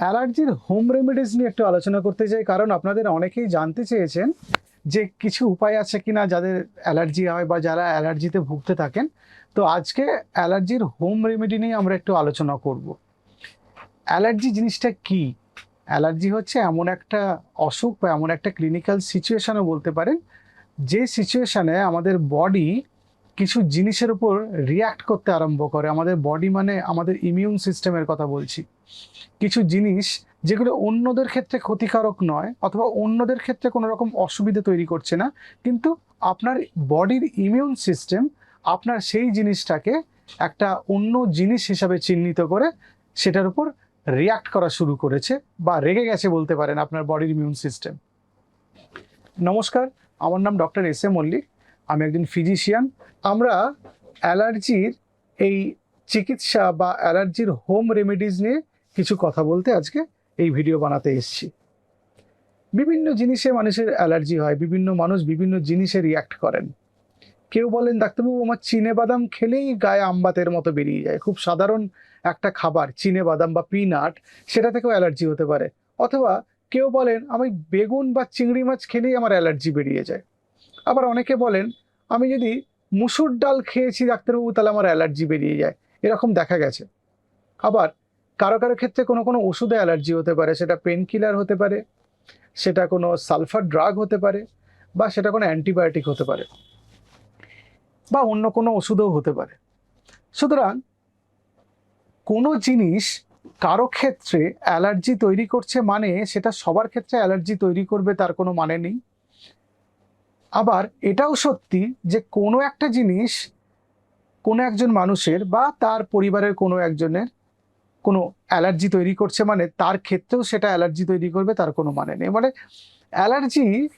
অ্যালার্জির home remedies নিয়ে একটু আলোচনা করতে চাই, কারণ আপনাদের অনেকেই জানতে চেয়েছেন যে কিছু উপায় আছে কিনা যাদের অ্যালার্জি হয় বা যারা অ্যালার্জিতে ভুগতে থাকেন। তো আজকে অ্যালার্জির হোম রেমেডি নিয়ে আমরা একটু আলোচনা করব। অ্যালার্জি জিনিসটা কি? অ্যালার্জি হচ্ছে এমন একটা অসুখ বা এমন একটা ক্লিনিক্যাল সিচুয়েশনও বলতে পারেন, যে সিচুয়েশানে আমাদের বডি কিছু জিনিসের উপর রিয়্যাক্ট করতে আরম্ভ করে। আমাদের বডি মানে আমাদের ইমিউন সিস্টেমের কথা বলছি। কিছু জিনিস যেগুলো অন্যদের ক্ষেত্রে ক্ষতিকারক নয় অথবা অন্যদের ক্ষেত্রে কোনো রকম অসুবিধা তৈরি করছে না, কিন্তু আপনার বডির ইমিউন সিস্টেম আপনার সেই জিনিসটাকে একটা অন্য জিনিস হিসাবে চিহ্নিত করে সেটার উপর রিয়াক্ট করা শুরু করেছে বা রেগে গেছে বলতে পারেন আপনার বডির ইমিউন সিস্টেম নমস্কার, আমার নাম ডক্টর এস এ মল্লিক, আমি একজন ফিজিশিয়ান আমরা অ্যালার্জির এই চিকিৎসা বা অ্যালার্জির হোম রেমেডিজ নিয়ে কিছু কথা বলতে আজকে এই ভিডিও বানাতে এসেছি। বিভিন্ন জিনিসে মানুষের অ্যালার্জি হয়, বিভিন্ন মানুষ বিভিন্ন জিনিসে রিয়াক্ট করেন। কেউ বলেন, ডাক্তারবাবু, আমার চিনে বাদাম খেলেই গায়ে আমবাতের মতো বেরিয়ে যায়। খুব সাধারণ একটা খাবার, চিনে বাদাম বা পিনাট সেটা থেকেও অ্যালার্জি হতে পারে। অথবা কেউ বলেন, আমি বেগুন বা চিংড়ি মাছ খেলেই আমার অ্যালার্জি বেরিয়ে যায়। আবার অনেকে বলেন, আমি যদি মুসুর ডাল খেয়েছি, ডাক্তারবাবু, তাহলে আমার অ্যালার্জি বেরিয়ে যায়। এরকম দেখা গেছে। আবার কারও কারও ক্ষেত্রে কোনো কোনো ওষুধে অ্যালার্জি হতে পারে, সেটা পেন কিলার হতে পারে, সেটা কোনো সালফার ড্রাগ হতে পারে, বা সেটা কোনো অ্যান্টিবায়োটিক হতে পারে, বা অন্য কোনো ওষুধও হতে পারে। সুতরাং কোনো জিনিস কারও ক্ষেত্রে অ্যালার্জি তৈরি করছে মানে সেটা সবার ক্ষেত্রে অ্যালার্জি তৈরি করবে তার কোনো মানে নেই। আবার এটাও সত্যি যে কোনো একটা জিনিস কোনো একজন মানুষের বা তার পরিবারের কোনো একজনের কোনো অ্যালার্জি তৈরি করছে মানে তার ক্ষেত্রেও সেটা অ্যালার্জি তৈরি করবে, তার কোনো মানে নেই। মানে অ্যালার্জি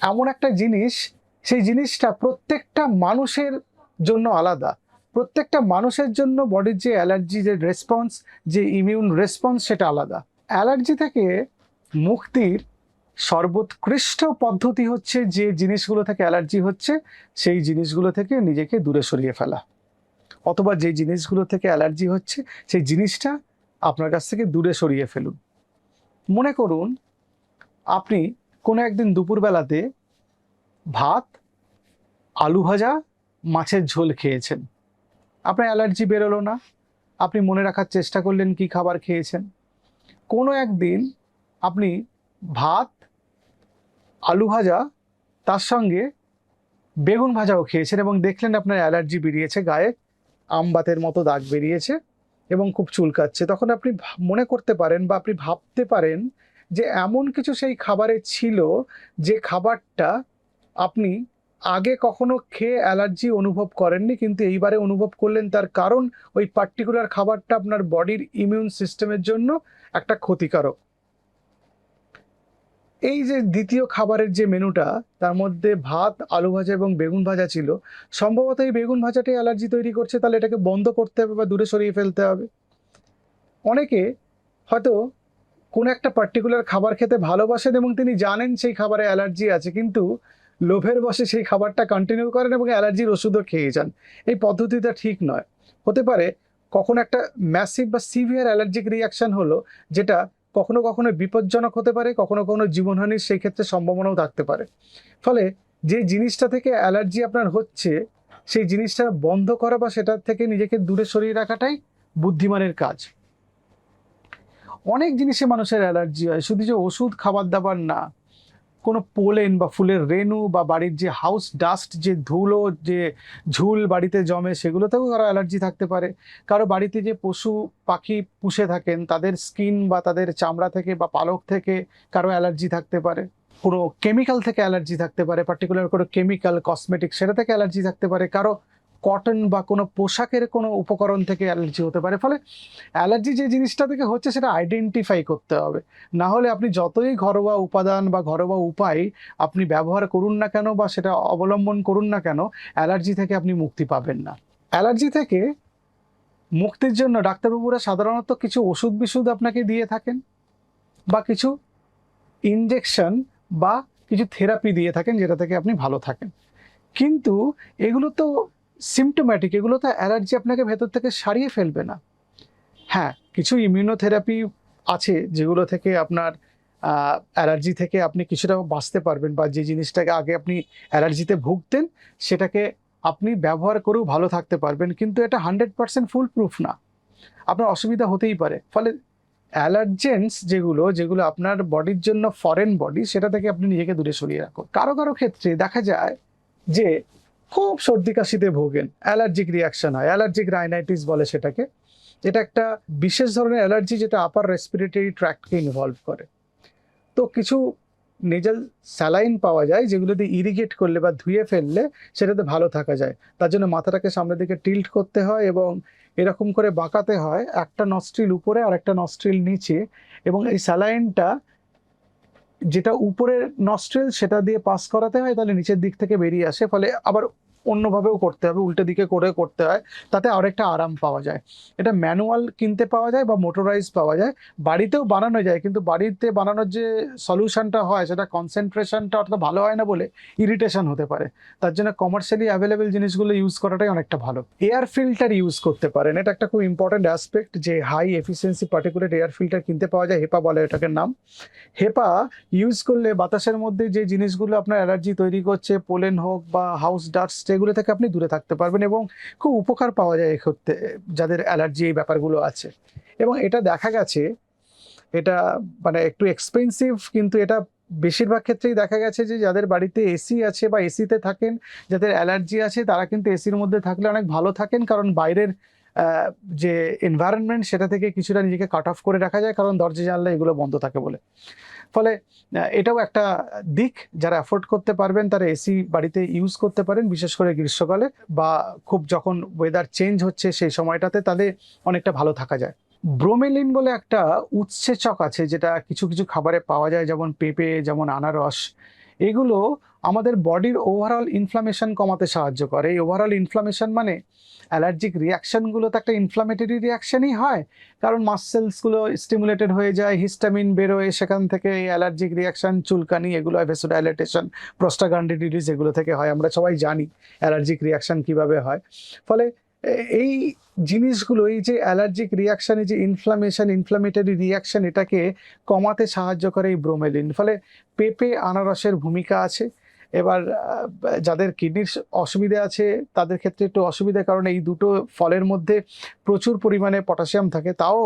এমন একটা জিনিস, সেই জিনিসটা প্রত্যেকটা মানুষের জন্য আলাদা। প্রত্যেকটা মানুষের জন্য বডির যে অ্যালার্জি, যে রেসপন্স, যে ইমিউন রেসপন্স, সেটা আলাদা। অ্যালার্জি থেকে মুক্তির সর্বোৎকৃষ্ট পদ্ধতি হচ্ছে যে জিনিসগুলো থেকে অ্যালার্জি হচ্ছে, সেই জিনিসগুলো থেকে নিজেকে দূরে সরিয়ে ফেলা। অথবা যে জিনিসগুলো থেকে অ্যালার্জি হচ্ছে, সেই জিনিসটা আপনার কাছ থেকে দূরে সরিয়ে ফেলুন। মনে করুন, আপনি কোনো একদিন দুপুরবেলাতে ভাত, আলু ভাজা, মাছের ঝোল খেয়েছেন। আপনার অ্যালার্জি বেরোলো না। আপনি মনে রাখার চেষ্টা করলেন কি খাবার খেয়েছেন। কোনো একদিন আপনি ভাত, আলু ভাজা, তার সঙ্গে বেগুন ভাজাও খেয়েছেন এবং দেখলেন আপনার অ্যালার্জি বেরিয়েছে গায়ে। আমবাতের মতো দাগ বেরিয়েছে এবং খুব চুলকাচ্ছে। তখন আপনি মনে করতে পারেন বা আপনি ভাবতে পারেন যে এমন কিছু সেই খাবারে ছিল যে খাবারটা আপনি আগে কখনো খেয়ে অ্যালার্জি অনুভব করেননি, কিন্তু এইবারে অনুভব করলেন তার কারণ ওই পার্টিকুলার খাবারটা আপনার বডির ইমিউন সিস্টেমের জন্য একটা ক্ষতিকারক। এই যে দ্বিতীয় খাবারের যে মেনুটা, তার মধ্যে ভাত, আলু ভাজা এবং বেগুন ভাজা ছিল, সম্ভবত এই বেগুন ভাজাটাই অ্যালার্জি তৈরি করছে, তাহলে এটাকে বন্ধ করতে হবে বা দূরে সরিয়ে ফেলতে হবে। অনেকে হয়তো কোনো একটা পার্টিকুলার খাবার খেতে ভালোবাসেন এবং তিনি জানেন সেই খাবারে অ্যালার্জি আছে, কিন্তু লোভের বসে সেই খাবারটা কন্টিনিউ করেন এবং অ্যালার্জির ওষুধও খেয়ে যান। এই পদ্ধতিটা ঠিক নয়। হতে পারে কখনো একটা ম্যাসিভ বা সিভিয়ার অ্যালার্জিক রিয়াকশন হলো, যেটা কখনো কখনো বিপজ্জনক হতে পারে, কখনো কখনো জীবনহানির সেই ক্ষেত্রে সম্ভাবনাও থাকতে পারে। ফলে যে জিনিসটা থেকে অ্যালার্জি আপনার হচ্ছে, সেই জিনিসটা বন্ধ করা বা সেটার থেকে নিজেকে দূরে সরিয়ে রাখাটাই বুদ্ধিমানের কাজ। অনেক জিনিসে মানুষের অ্যালার্জি হয়, শুধু যে ওষুধ, খাবার দাবার না। কোনো পোলেন বা ফুলের রেণু বা বাড়ির যে হাউস ডাস্ট যে ধুলো, যে ঝুল বাড়িতে জমে, সেগুলোতেও কারও অ্যালার্জি থাকতে পারে। কারও বাড়িতে যে পশু পাখি পুষে থাকেন, তাদের স্কিন বা তাদের চামড়া থেকে বা পালক থেকে কারও অ্যালার্জি থাকতে পারে। কোনো কেমিক্যাল থেকে অ্যালার্জি থাকতে পারে পার্টিকুলার কোনো কেমিক্যাল কসমেটিক সেটা থেকে অ্যালার্জি থাকতে পারে। কারও কটন বা কোনো পোশাকের কোনো উপকরণ থেকে অ্যালার্জি হতে পারে। ফলে অ্যালার্জি যে জিনিসটা থেকে হচ্ছে সেটা আইডেন্টিফাই করতে হবে। না হলে আপনি যতই ঘরোয়া উপাদান বা ঘরোয়া উপায় আপনি ব্যবহার করুন না কেন বা সেটা অবলম্বন করুন না কেন অ্যালার্জি থেকে আপনি মুক্তি পাবেন না। অ্যালার্জি থেকে মুক্তির জন্য ডাক্তারবাবুরা সাধারণত কিছু ওষুধ বিষুধ আপনাকে দিয়ে থাকেন বা কিছু ইনজেকশন বা কিছু থেরাপি দিয়ে থাকেন যেটা থেকে আপনি ভালো থাকেন। কিন্তু এগুলো তো সিমটোম্যাটিক এগুলো তো অ্যালার্জি আপনাকে ভেতর থেকে সারিয়ে ফেলবে না। হ্যাঁ কিছু ইমিউনোথেরাপি আছে যেগুলো থেকে আপনার অ্যালার্জি থেকে আপনি কিছুটা বাঁচতে পারবেন বা যে জিনিসটাকে আগে আপনি অ্যালার্জিতে ভুগতেন, সেটাকে আপনি ব্যবহার করেও ভালো থাকতে পারবেন। কিন্তু এটা হান্ড্রেড পার্সেন্ট ফুল প্রুফ না। আপনার অসুবিধা হতেই পারে। ফলে অ্যালার্জেন্স যেগুলো যেগুলো আপনার বডির জন্য ফরেন বডি সেটা থেকে আপনি নিজেকে দূরে সরিয়ে রাখুন। কারও কারও ক্ষেত্রে দেখা যায় যে খুব সর্দি কাশিতে ভোগেন, অ্যালার্জিক রিয়াকশন হয়, অ্যালার্জিক রাইনাইটিস বলে সেটাকে। এটা একটা বিশেষ ধরনের অ্যালার্জি যেটা আপার রেসপিরেটরি ট্র্যাক্টকে ইনভলভ করে। তো কিছু নেজাল স্যালাইন পাওয়া যায় যেগুলো দিয়ে ইরিগেট করলে বা ধুয়ে ফেললে সেটাতে ভালো থাকা যায়। তার জন্য মাথাটাকে সামনের দিকে টিল্ট করতে হয় এবং এরকম করে বাঁকাতে হয় একটা নস্ট্রিল উপরে আর একটা নস্ট্রিল নিচে এবং এই স্যালাইনটা যেটা উপরের নস্ট্রিল সেটা দিয়ে পাস করাতে হয়, তাহলে নিচের দিক থেকে বেরিয়ে আসে, ফলে আবার অন্যভাবেও করতে হবে, উল্টো দিকে করে করতে হয়, তাতে আরেকটা আরাম পাওয়া যায়। এটা ম্যানুয়াল কিনতে পাওয়া যায় বা মোটরাইজ পাওয়া যায়। বাড়িতেও বানানো যায়, কিন্তু বাড়িতে বানানোর যে সলিউশনটা হয়, সেটা কনসেন্ট্রেশনটা অতটা ভালো হয় না বলে ইরিটেশন হতে পারে। তার জন্য কমার্শিয়ালি অ্যাভেলেবেল জিনিসগুলো ইউজ করাটাই অনেকটা ভালো। এয়ার ফিল্টার ইউজ করতে পারেন। এটা একটা খুব ইম্পর্টেন্ট অ্যাসপেক্ট যে high efficiency particular air filter কিনতে পাওয়া যায়, হেপা বলে এটাকে নাম। হেপা ইউজ করলে বাতাসের মধ্যে যে জিনিসগুলো আপনার অ্যালার্জি তৈরি করছে পোলেন হোক বা হাউস ডাস্ট এগুলো থেকে আপনি দূরে থাকতে পারবেন এবং খুব উপকার পাওয়া যায় এক্ষেত্রে যাদের অ্যালার্জি এই ব্যাপারগুলো আছে। এবং এটা দেখা গেছে, এটা মানে একটু এক্সপেন্সিভ কিন্তু এটা বেশিরভাগ ক্ষেত্রেই দেখা গেছে যে যাদের বাড়িতে এসি আছে বা এসিতে থাকেন, যাদের অ্যালার্জি আছে তারা কিন্তু এসির মধ্যে থাকলে অনেক ভালো থাকেন, কারণ বাইরের যে এনভায়রনমেন্ট সেটা থেকে কিছুটা নিজেকে কাট অফ করে রাখা যায়, কারণ দরজা জানলা এগুলো বন্ধ থাকে বলে। ফলে এটাও একটা দিক, যারা অ্যাফোর্ড করতে পারবেন, তারা এসি বাড়িতে ইউজ করতে পারেন, বিশেষ করে গ্রীষ্মকালে, বা খুব যখন ওয়েদার চেঞ্জ হচ্ছে সেই সময়টাতে, তাহলে অনেকটা ভালো থাকা যায়। ব্রোমেলিন বলে একটা উৎসেচক আছে, যেটা কিছু কিছু খাবারে পাওয়া যায়, যেমন পেঁপে, যেমন আনারস, এগুলো আমাদের বডির ওভারঅল ইনফ্লামেশন কমাতে সাহায্য করে। এই ওভারঅল ইনফ্লামেশন মানে অ্যালার্জিক রিয়াকশানগুলো তো একটা ইনফ্লামেটরি রিয়াকশনই হয়, কারণ মাসেলসগুলো স্টিমুলেটেড হয়ে যায় হিস্টামিন বেরোয় সেখান থেকে, এই অ্যালার্জিক রিয়াকশান চুলকানি, এগুলো ভেসোডাইলেটেশন প্রস্টাগান্ডিডিস এগুলো থেকে হয়, আমরা সবাই জানি অ্যালার্জিক রিয়াকশান কীভাবে হয়। ফলে এই জিনিসগুলো, এই যে অ্যালার্জিক রিয়াকশন এই যে ইনফ্লামেশন ইনফ্লামেটরি রিয়াকশন এটাকে কমাতে সাহায্য করে এই ব্রোমেলিন ফলে পেঁপে, আনারসের ভূমিকা আছে এবার যাদের কিডনির অসুবিধে আছে, তাদের ক্ষেত্রে একটু অসুবিধা, কারণ এই দুটো ফলের মধ্যে প্রচুর পরিমাণে পটাশিয়াম থাকে। তাও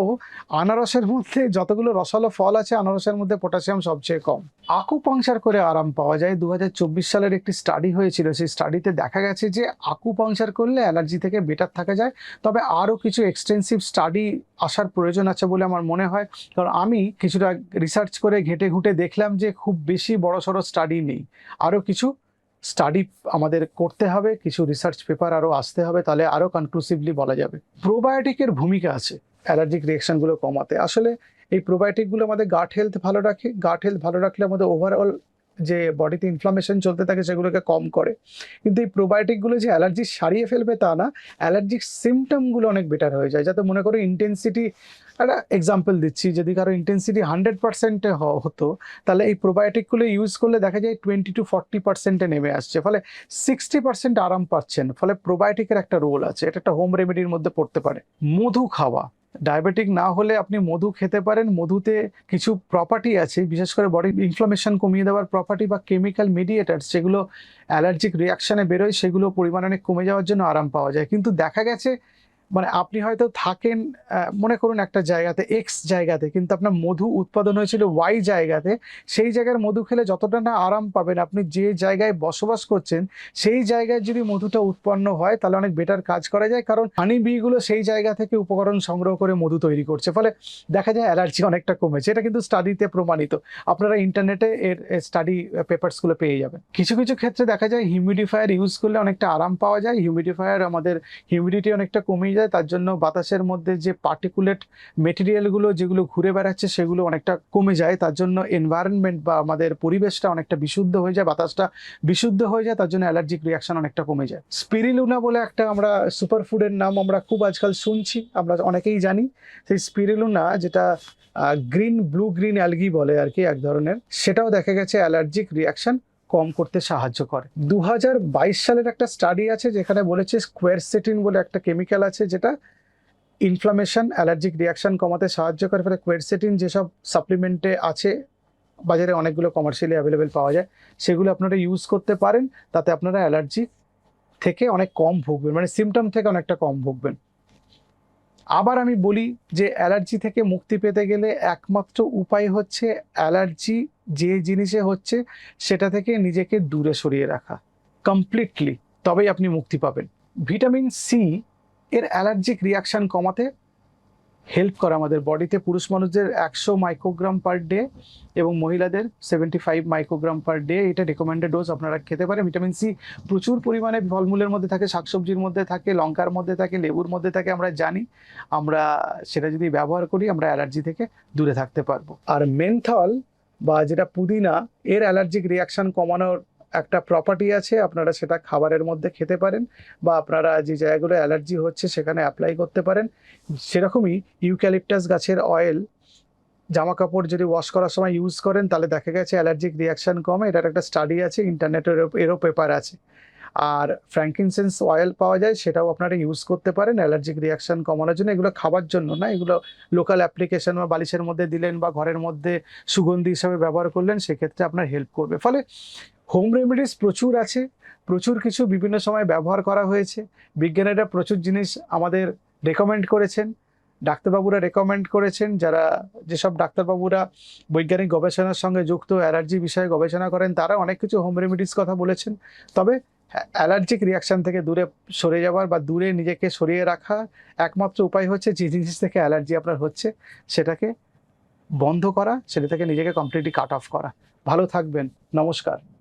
আনারসের মধ্যে যতগুলো রসালো ফল আছে, আনারসের মধ্যে পটাশিয়াম সবচেয়ে কম। আকুপাংচার করে আরাম পাওয়া যায়। দু হাজার চব্বিশ সালের একটি স্টাডি হয়েছিল। সেই স্টাডিতে দেখা গেছে যে আকুপাংচার করলে অ্যালার্জি থেকে বেটার থাকা যায়। তবে আরও কিছু এক্সটেন্সিভ স্টাডি আসার প্রয়োজন আছে বলে আমার মনে হয়। কারণ আমি কিছুটা রিসার্চ করে ঘেটে ঘুটে দেখলাম যে খুব বেশি বড় সড়ো স্টাডি নেই। আরও কিছু স্টাডি আমাদের করতে হবে, কিছু রিসার্চ পেপার আরও আসতে হবে, তাহলে আরও কনক্লুসিভলি বলা যাবে। প্রোবায়োটিকের ভূমিকা আছে। অ্যালার্জিক রিয়াকশনগুলো কমাতে। আসলে এই প্রোবায়োটিকগুলো আমাদের গাট হেলথ ভালো রাখে গাট হেলথ ভালো রাখলে আমাদের ওভারঅল যে বডিতে ইনফ্লামেশন চলতে থাকে সেগুলোকে কম করে। কিন্তু এই প্রোবায়োটিকগুলো যে অ্যালার্জি সারিয়ে ফেলবে তা না অ্যালার্জিক সিমটমগুলো অনেক বেটার হয়ে যায়। যাতে মনে করো ইন্টেন্সিটি একটা এক্সাম্পল দিচ্ছি, যদি কারও ইন্টেন্সিটি হান্ড্রেড পার্সেন্টে হতো, তাহলে এই প্রোবায়োটিকগুলো ইউজ করলে দেখা যায় টোয়েন্টি টু ফর্টি পার্সেন্টে নেমে আসছে। ফলে সিক্সটি পার্সেন্ট আরাম পাচ্ছেন। ফলে প্রোবায়োটিকের একটা রোল আছে। এটা একটা হোম রেমেডির মধ্যে পড়তে পারে। মধু খাওয়া। ডায়াবেটিক না হলে আপনি মধু খেতে পারেন। মধুতে কিছু প্রপার্টি আছে, বিশেষ করে বডি ইনফ্লামেশন কমিয়ে দেওয়ার প্রপার্টি বা কেমিক্যাল মিডিয়েটার্স যেগুলো অ্যালার্জিক রিয়াকশানে বেরোয়, সেগুলো পরিমাণ অনেক কমে যাওয়ার জন্য আরাম পাওয়া যায়। কিন্তু দেখা গেছে মানে আপনি হয়তো থাকেন মনে করুন একটা জায়গাতে এক্স জায়গাতে, কিন্তু আপনার মধু উৎপাদন হয়েছিল ওয়াই জায়গাতে, সেই জায়গার মধু খেলে যতটা না আরাম পাবেন, আপনি যে জায়গায় বসবাস করছেন, সেই জায়গায় যদি মধুটা উৎপন্ন হয়, তাহলে অনেক বেটার কাজ করা যায়, কারণ হানি বিগুলো সেই জায়গা থেকে উপকরণ সংগ্রহ করে মধু তৈরি করছে, ফলে দেখা যায় অ্যালার্জি অনেকটা কমেছে, এটা কিন্তু স্টাডিতে প্রমাণিত, আপনারা ইন্টারনেটে এর স্টাডি পেপারসগুলো পেয়ে যাবেন। কিছু কিছু ক্ষেত্রে দেখা যায় হিউমিডিফায়ার ইউজ করলে অনেকটা আরাম পাওয়া যায় হিউমিডিফায়ার আমাদের হিউমিডিটি অনেকটা যায়, তার জন্য বাতাসের মধ্যে যে পার্টিকুলেট মেটেরিয়ালগুলো যেগুলো ঘুরে বেড়াচ্ছে সেগুলো অনেকটা কমে যায়। তার জন্য এনভায়রনমেন্ট বা আমাদের পরিবেশটা অনেকটা বিশুদ্ধ হয়ে যায়, বাতাসটা বিশুদ্ধ হয়ে যায়, তার জন্য অ্যালার্জিক রিয়াকশন অনেকটা কমে যায়। স্পিরিলুনা বলে একটা আমরা সুপার ফুডের নাম আমরা খুব আজকাল শুনছি, আমরা অনেকেই জানি। সেই স্পিরিলুনা যেটা গ্রিন ব্লু গ্রিন অ্যালগি বলে আর কি, এক ধরনের, সেটাও দেখা গেছে অ্যালার্জিক রিয়াকশন কম করতে সাহায্য করে। দু হাজার বাইশ সালের একটা স্টাডি আছে যেখানে বলেছে স্কোয়ারসেটিন বলে একটা কেমিক্যাল আছে যেটা ইনফ্লামেশন অ্যালার্জিক রিয়াকশন কমাতে সাহায্য করে। ফলে কোয়েরসেটিন যেসব সাপ্লিমেন্টে আছে, বাজারে অনেকগুলো কমার্শিয়ালি অ্যাভেলেবেল পাওয়া যায়, সেগুলো আপনারা ইউজ করতে পারেন। তাতে আপনারা অ্যালার্জি থেকে অনেক কম ভুগবেন মানে সিমটম থেকে অনেকটা কম ভুগবেন। আবার আমি বলি যে অ্যালার্জি থেকে মুক্তি পেতে গেলে একমাত্র উপায় হচ্ছে অ্যালার্জি যে জিনিসে হচ্ছে সেটা থেকে নিজেকে দূরে সরিয়ে রাখা। কমপ্লিটলি তবেই আপনি মুক্তি পাবেন। ভিটামিন সি এর অ্যালার্জিক রিয়াকশান কমাতে হেল্প করে আমাদের বডিতে। পুরুষ মানুষদের একশো মাইক্রোগ্রাম পার ডে এবং মহিলাদের seventy five microgram per day এটা রেকমেন্ডেড ডোজ আপনারা খেতে পারেন। ভিটামিন সি প্রচুর পরিমাণে ফলমূলের মধ্যে থাকে, শাকসবজির মধ্যে থাকে, লঙ্কার মধ্যে থাকে, লেবুর মধ্যে থাকে, আমরা জানি। আমরা সেটা যদি ব্যবহার করি, আমরা অ্যালার্জি থেকে দূরে থাকতে পারব। আর মেন্থল বা যেটা পুদিনা, এর অ্যালার্জিক রিয়াকশান কমানোর একটা প্রপার্টি আছে, আপনারা সেটা খাবারের মধ্যে খেতে পারেন বা আপনারা যে জায়গাগুলো অ্যালার্জি হচ্ছে সেখানে অ্যাপ্লাই করতে পারেন। সেরকমই ইউক্যালিপটাস গাছের অয়েল জামা কাপড় যদি ওয়াশ করার সময় ইউজ করেন, তাহলে দেখা গেছে অ্যালার্জিক রিয়াকশান কমে। এটার একটা স্টাডি আছে ইন্টারনেটের এরও পেপার আছে। আর ফ্র্যাঙ্কিনসেন্স অয়েল পাওয়া যায়, সেটাও আপনারা ইউজ করতে পারেন। অ্যালার্জিক রিয়াকশন কমানোর জন্য এগুলো খাবার জন্য না, এগুলো লোকাল অ্যাপ্লিকেশন বা বালিশের মধ্যে দিলেন বা ঘরের মধ্যে সুগন্ধি হিসাবে ব্যবহার করলেন, সেক্ষেত্রে আপনার হেল্প করবে। ফলে হোম রেমেডিস প্রচুর আছে, প্রচুর কিছু বিভিন্ন সময় ব্যবহার করা হয়েছে। বিজ্ঞানীরা প্রচুর জিনিস আমাদের রেকমেন্ড করেছেন, ডাক্তারবাবুরা রেকমেন্ড করেছেন, যারা যেসব ডাক্তারবাবুরা বৈজ্ঞানিক গবেষণার সঙ্গে যুক্ত অ্যালার্জি বিষয়ে গবেষণা করেন, তারা অনেক কিছু হোম রেমেডিস কথা বলেছেন। তবে অ্যালার্জিক রিয়াকশন থেকে দূরে সরে যাওয়ার বা দূরে নিজেকে সরিয়ে রাখা একমাত্র উপায় হচ্ছে যে জিনিস থেকে অ্যালার্জি আপনার হচ্ছে সেটাকে বন্ধ করা, সেটা থেকে নিজেকে কমপ্লিটলি কাট অফ করা। ভালো থাকবেন, নমস্কার।